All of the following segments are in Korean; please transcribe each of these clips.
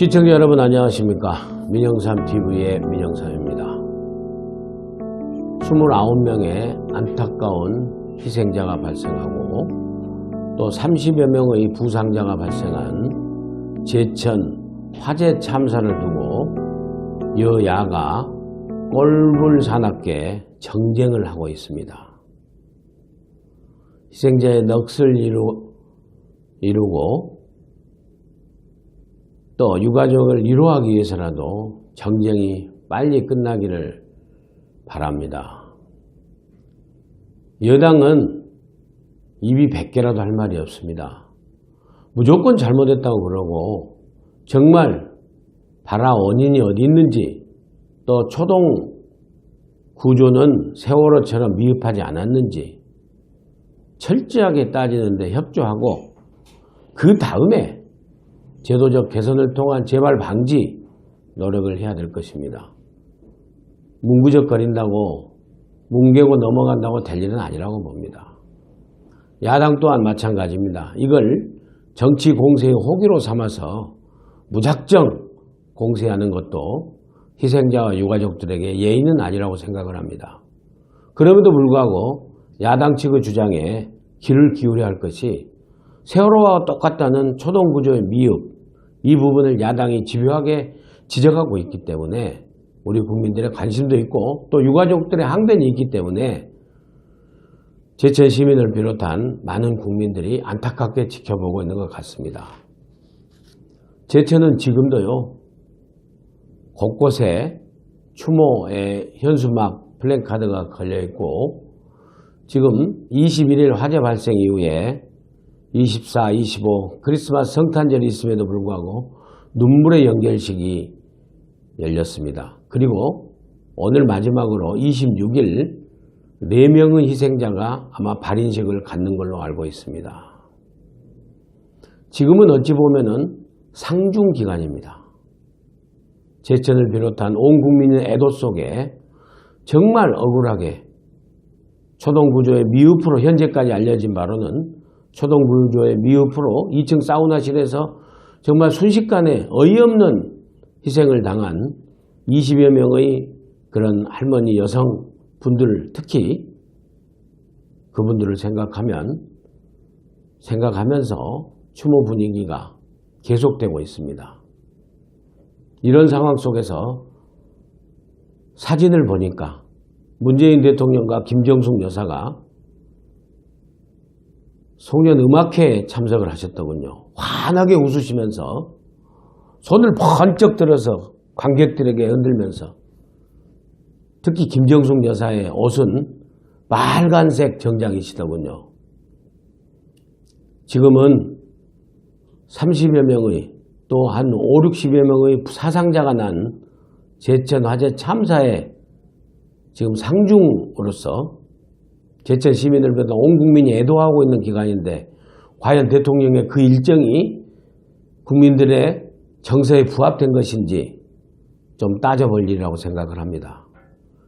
시청자 여러분 안녕하십니까 민영삼TV의 민영삼입니다 29명의 안타까운 희생자가 발생하고 또 30여 명의 부상자가 발생한 제천 화재 참사를 두고 여야가 꼴불사납게 정쟁을 하고 있습니다. 희생자의 넋을 이루, 이루고 또 유가족을 위로하기 위해서라도 정쟁이 빨리 끝나기를 바랍니다. 여당은 입이 100개라도 할 말이 없습니다. 무조건 잘못했다고 그러고 정말 발화 원인이 어디 있는지 또 초동 구조는 세월호처럼 미흡하지 않았는지 철저하게 따지는데 협조하고 그 다음에 제도적 개선을 통한 재발 방지 노력을 해야 될 것입니다. 뭉구적거린다고 뭉개고 넘어간다고 될 일은 아니라고 봅니다. 야당 또한 마찬가지입니다. 이걸 정치 공세의 호기로 삼아서 무작정 공세하는 것도 희생자와 유가족들에게 예의는 아니라고 생각을 합니다. 그럼에도 불구하고 야당 측의 주장에 귀를 기울여야 할 것이 세월호와 똑같다는 초동구조의 미흡 이 부분을 야당이 집요하게 지적하고 있기 때문에 우리 국민들의 관심도 있고 또 유가족들의 항변이 있기 때문에 제천 시민을 비롯한 많은 국민들이 안타깝게 지켜보고 있는 것 같습니다. 제천은 지금도요 곳곳에 추모의 현수막 플랜카드가 걸려 있고 지금 21일 화재 발생 이후에 24, 25 크리스마스 성탄절이 있음에도 불구하고 눈물의 연결식이 열렸습니다. 그리고 오늘 마지막으로 26일 4명의 희생자가 아마 발인식을 갖는 걸로 알고 있습니다. 지금은 어찌 보면은 상중 기간입니다. 제천을 비롯한 온 국민의 애도 속에 정말 억울하게 초동구조의 미흡으로 현재까지 알려진 바로는 초동구조의 미흡으로 2층 사우나실에서 정말 순식간에 어이없는 희생을 당한 20여 명의 그런 할머니 여성분들 특히 그분들을 생각하면 생각하면서 추모 분위기가 계속되고 있습니다. 이런 상황 속에서 사진을 보니까 문재인 대통령과 김정숙 여사가 송년 음악회에 참석을 하셨더군요. 환하게 웃으시면서 손을 번쩍 들어서 관객들에게 흔들면서 특히 김정숙 여사의 옷은 빨간색 정장이시더군요. 지금은 30여 명의 또 한 5, 60여 명의 사상자가 난 제천 화재 참사에 지금 상중으로서 제천 시민을 비롯한 온 국민이 애도하고 있는 기간인데 과연 대통령의 그 일정이 국민들의 정서에 부합된 것인지 좀 따져볼 일이라고 생각을 합니다.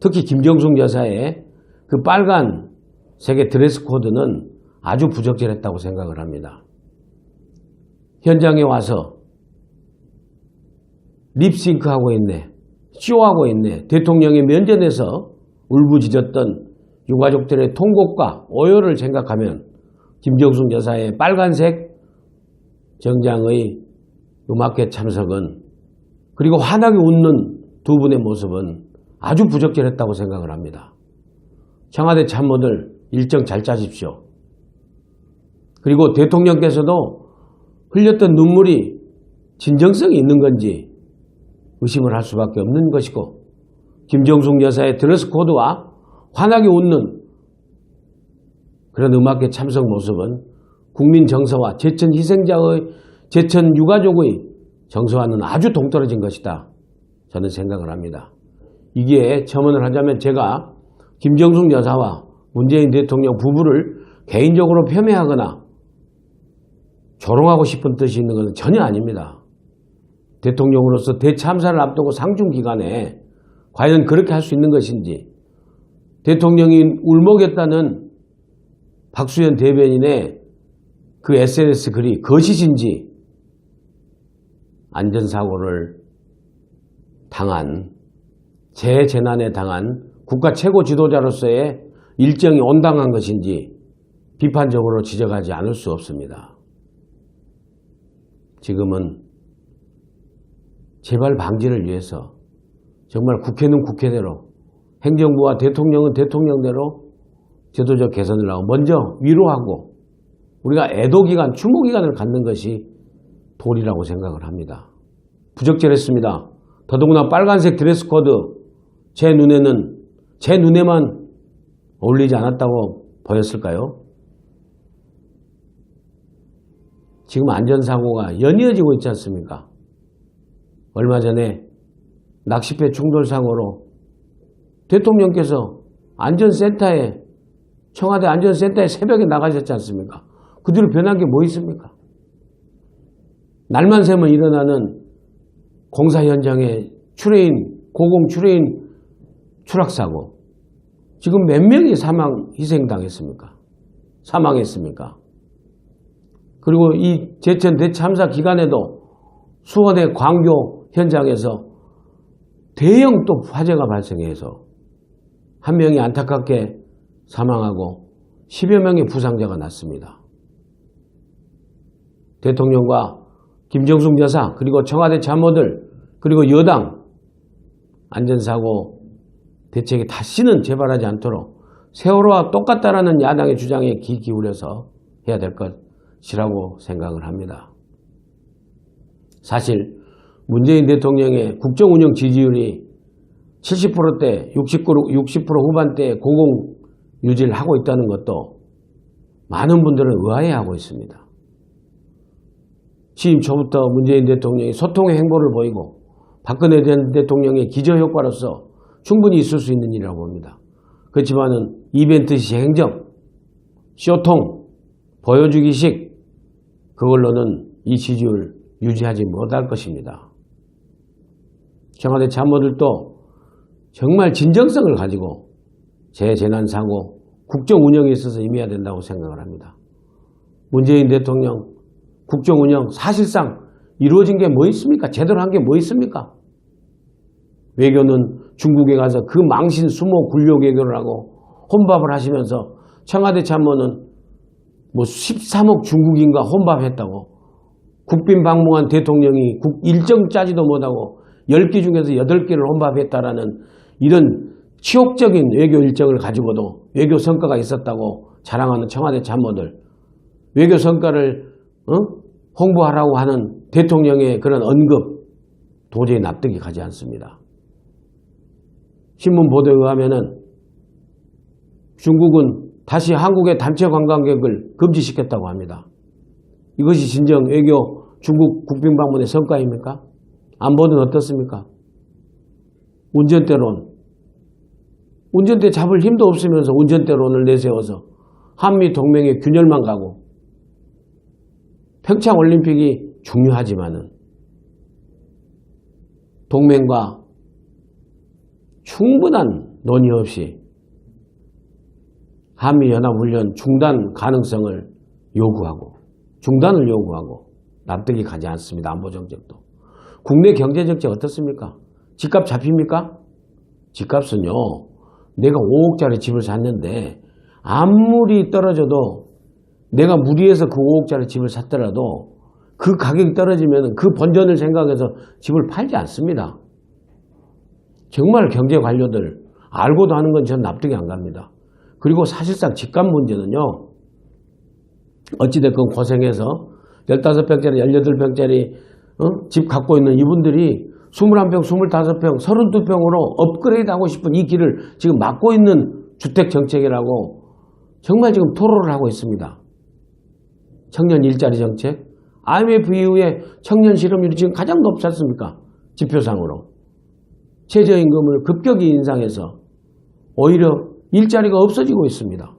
특히 김정숙 여사의 그 빨간 색의 드레스 코드는 아주 부적절했다고 생각을 합니다. 현장에 와서 립싱크하고 있네, 쇼하고 있네, 대통령의 면전에서 울부짖었던 유가족들의 통곡과 오열을 생각하면 김정숙 여사의 빨간색 정장의 음악회 참석은 그리고 환하게 웃는 두 분의 모습은 아주 부적절했다고 생각을 합니다. 청와대 참모들 일정 잘 짜십시오. 그리고 대통령께서도 흘렸던 눈물이 진정성이 있는 건지 의심을 할 수밖에 없는 것이고 김정숙 여사의 드레스 코드와 환하게 웃는 그런 음악회 참석 모습은 국민 정서와 제천 희생자의 제천 유가족의 정서와는 아주 동떨어진 것이다. 저는 생각을 합니다. 이게 첨언을 하자면 제가 김정숙 여사와 문재인 대통령 부부를 개인적으로 폄훼하거나 조롱하고 싶은 뜻이 있는 것은 전혀 아닙니다. 대통령으로서 대참사를 앞두고 상중기간에 과연 그렇게 할 수 있는 것인지 대통령이 울먹였다는 박수현 대변인의 그 SNS 글이 거짓인지 안전사고를 당한 재재난에 당한 국가 최고 지도자로서의 일정이 온당한 것인지 비판적으로 지적하지 않을 수 없습니다. 지금은 재발 방지를 위해서 정말 국회는 국회대로 행정부와 대통령은 대통령대로 제도적 개선을 하고 먼저 위로하고 우리가 애도 기간, 추모 기간을 갖는 것이 도리라고 생각을 합니다. 부적절했습니다. 더더구나 빨간색 드레스 코드 제 눈에는 제 눈에만 어울리지 않았다고 보였을까요? 지금 안전사고가 연이어지고 있지 않습니까? 얼마 전에 낚싯배 충돌 사고로 대통령께서 안전센터에 청와대 안전센터에 새벽에 나가셨지 않습니까? 그 뒤로 변한 게 뭐 있습니까? 날만 새면 일어나는 공사 현장의 추레인, 고공 추레인 추락사고. 지금 몇 명이 사망, 희생당했습니까? 사망했습니까? 그리고 이 제천 대참사 기간에도 수원의 광교 현장에서 대형 또 화재가 발생해서 한 명이 안타깝게 사망하고 10여 명의 부상자가 났습니다. 대통령과 김정숙 여사 그리고 청와대 참모들 그리고 여당 안전사고 대책이 다시는 재발하지 않도록 세월호와 똑같다라는 야당의 주장에 귀 기울여서 해야 될 것이라고 생각을 합니다. 사실 문재인 대통령의 국정운영 지지율이 70%대, 60%, 60% 후반대 고공 유지를 하고 있다는 것도 많은 분들은 의아해하고 있습니다. 취임 초부터 문재인 대통령이 소통의 행보를 보이고 박근혜 전 대통령의 기저효과로서 충분히 있을 수 있는 일이라고 봅니다. 그렇지만은 이벤트식 행정, 쇼통, 보여주기식 그걸로는 이 지지율 유지하지 못할 것입니다. 청와대 참모들도 정말 진정성을 가지고 재재난 사고 국정 운영에 있어서 임해야 된다고 생각을 합니다. 문재인 대통령 국정 운영 사실상 이루어진 게 뭐 있습니까? 제대로 한 게 뭐 있습니까? 외교는 중국에 가서 그 망신 수모 굴욕 외교를 하고 혼밥을 하시면서 청와대 참모는 뭐 13억 중국인과 혼밥했다고 국빈 방문한 대통령이 국 일정 짜지도 못하고 10개 중에서 8개를 혼밥했다라는 이런 치욕적인 외교 일정을 가지고도 외교 성과가 있었다고 자랑하는 청와대 참모들 외교 성과를 어? 홍보하라고 하는 대통령의 그런 언급 도저히 납득이 가지 않습니다. 신문 보도에 의하면 중국은 다시 한국의 단체 관광객을 금지시켰다고 합니다. 이것이 진정 외교 중국 국빈 방문의 성과입니까? 안보는 어떻습니까? 운전대론. 운전대 잡을 힘도 없으면서 운전대론을 내세워서 한미 동맹의 균열만 가고 평창 올림픽이 중요하지만은 동맹과 충분한 논의 없이 한미연합훈련 중단 가능성을 요구하고 중단을 요구하고 납득이 가지 않습니다. 안보정책도. 국내 경제정책 어떻습니까? 집값 잡힙니까? 집값은요. 내가 5억짜리 집을 샀는데 아무리 떨어져도 내가 무리해서 그 5억짜리 집을 샀더라도 그 가격이 떨어지면 그 본전을 생각해서 집을 팔지 않습니다. 정말 경제 관료들 알고도 하는 건 전 납득이 안 갑니다. 그리고 사실상 집값 문제는요. 어찌됐건 고생해서 15평짜리, 18평짜리 어? 집 갖고 있는 이분들이 21평, 25평, 32평으로 업그레이드 하고 싶은 이 길을 지금 막고 있는 주택 정책이라고 정말 지금 토로를 하고 있습니다. 청년 일자리 정책. IMF 이후에 청년 실업률이 지금 가장 높지 않습니까? 지표상으로. 최저임금을 급격히 인상해서 오히려 일자리가 없어지고 있습니다.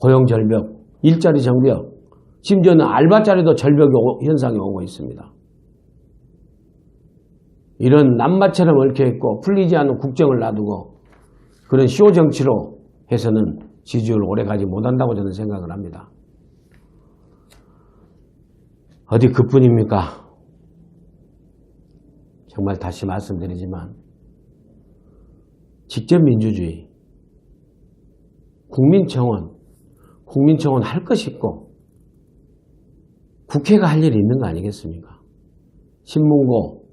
고용 절벽, 일자리 정벽, 심지어는 알바 자리도 절벽 현상이 오고 있습니다. 이런 남마처럼 얽혀있고 풀리지 않는 국정을 놔두고 그런 쇼 정치로 해서는 지지율 오래 가지 못한다고 저는 생각을 합니다. 어디 그뿐입니까? 정말 다시 말씀드리지만 직접 민주주의, 국민청원, 국민청원 할것 있고 국회가 할 일이 있는 거 아니겠습니까? 신문고,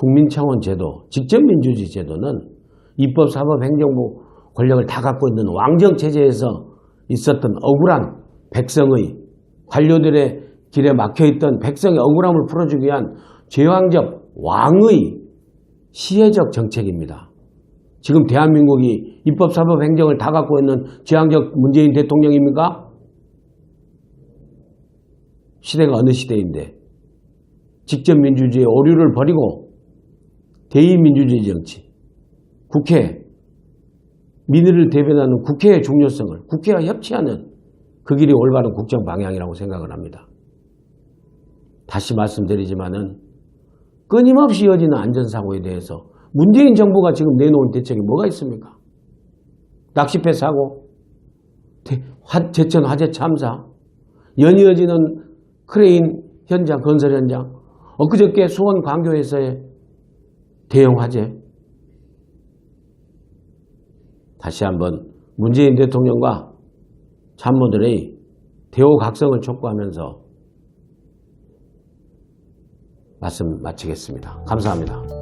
국민청원 제도, 직접 민주주의 제도는 입법, 사법, 행정부 권력을 다 갖고 있는 왕정 체제에서 있었던 억울한 백성의 관료들의 길에 막혀있던 백성의 억울함을 풀어주기 위한 제왕적 왕의 시혜적 정책입니다. 지금 대한민국이 입법, 사법, 행정을 다 갖고 있는 제왕적 문재인 대통령입니까? 시대가 어느 시대인데 직접 민주주의의 오류를 버리고 대의민주주의 정치, 국회, 민의를 대변하는 국회의 중요성을 국회와 협치하는 그 길이 올바른 국정 방향이라고 생각을 합니다. 다시 말씀드리지만은 끊임없이 이어지는 안전사고에 대해서 문재인 정부가 지금 내놓은 대책이 뭐가 있습니까? 낚시배 사고, 제천 화재 참사, 연이어지는 크레인 현장, 건설 현장, 엊그저께 수원 광교에서의 대형 화재. 다시 한번 문재인 대통령과 참모들의 대호각성을 촉구하면서 말씀 마치겠습니다. 감사합니다.